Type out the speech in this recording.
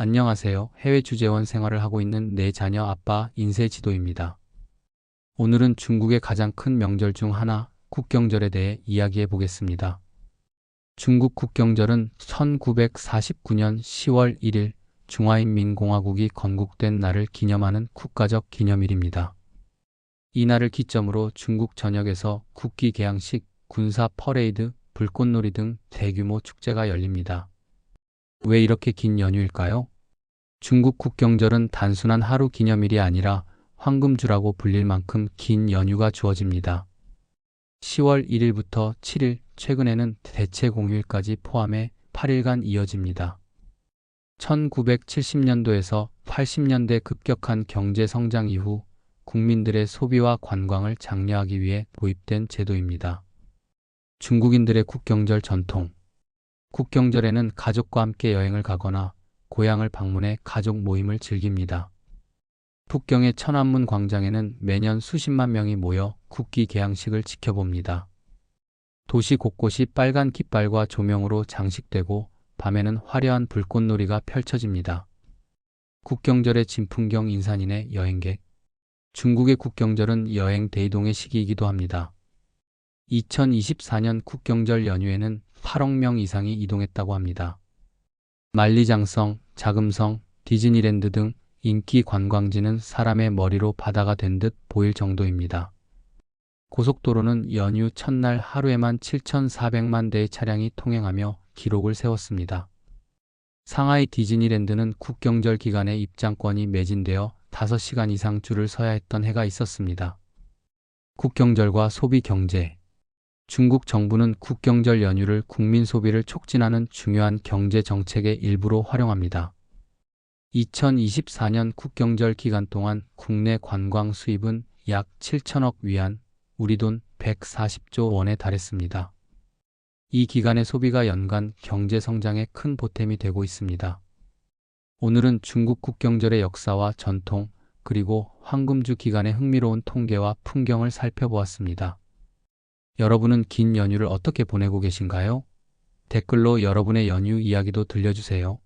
안녕하세요. 해외 주재원 생활을 하고 있는 내 자녀 아빠 인쇄 지도입니다. 오늘은 중국의 가장 큰 명절 중 하나, 국경절에 대해 이야기해 보겠습니다. 중국 국경절은 1949년 10월 1일 중화인민공화국이 건국된 날을 기념하는 국가적 기념일입니다. 이 날을 기점으로 중국 전역에서 국기 개양식, 군사 퍼레이드, 불꽃놀이 등 대규모 축제가 열립니다. 왜 이렇게 긴 연휴일까요? 중국 국경절은 단순한 하루 기념일이 아니라 황금주라고 불릴 만큼 긴 연휴가 주어집니다. 10월 1일부터 7일, 최근에는 대체 공휴일까지 포함해 8일간 이어집니다. 1970년도에서 80년대 급격한 경제 성장 이후 국민들의 소비와 관광을 장려하기 위해 도입된 제도입니다. 중국인들의 국경절 전통. 국경절에는 가족과 함께 여행을 가거나 고향을 방문해 가족 모임을 즐깁니다. 북경의 천안문 광장에는 매년 수십만 명이 모여 국기 개양식을 지켜봅니다. 도시 곳곳이 빨간 깃발과 조명으로 장식되고 밤에는 화려한 불꽃놀이가 펼쳐집니다. 국경절의 진풍경 인산인의 여행객. 중국의 국경절은 여행 대이동의 시기이기도 합니다. 2024년 국경절 연휴에는 8억 명 이상이 이동했다고 합니다. 만리장성, 자금성, 디즈니랜드 등 인기 관광지는 사람의 머리로 바다가 된 듯 보일 정도입니다. 고속도로는 연휴 첫날 하루에만 7,400만 대의 차량이 통행하며 기록을 세웠습니다. 상하이 디즈니랜드는 국경절 기간에 입장권이 매진되어 5시간 이상 줄을 서야 했던 해가 있었습니다. 국경절과 소비 경제. 중국 정부는 국경절 연휴를 국민 소비를 촉진하는 중요한 경제 정책의 일부로 활용합니다. 2024년 국경절 기간 동안 국내 관광 수입은 약 7천억 위안, 우리 돈 140조 원에 달했습니다. 이 기간의 소비가 연간 경제 성장에 큰 보탬이 되고 있습니다. 오늘은 중국 국경절의 역사와 전통, 그리고 황금주 기간의 흥미로운 통계와 풍경을 살펴보았습니다. 여러분은 긴 연휴를 어떻게 보내고 계신가요? 댓글로 여러분의 연휴 이야기도 들려주세요.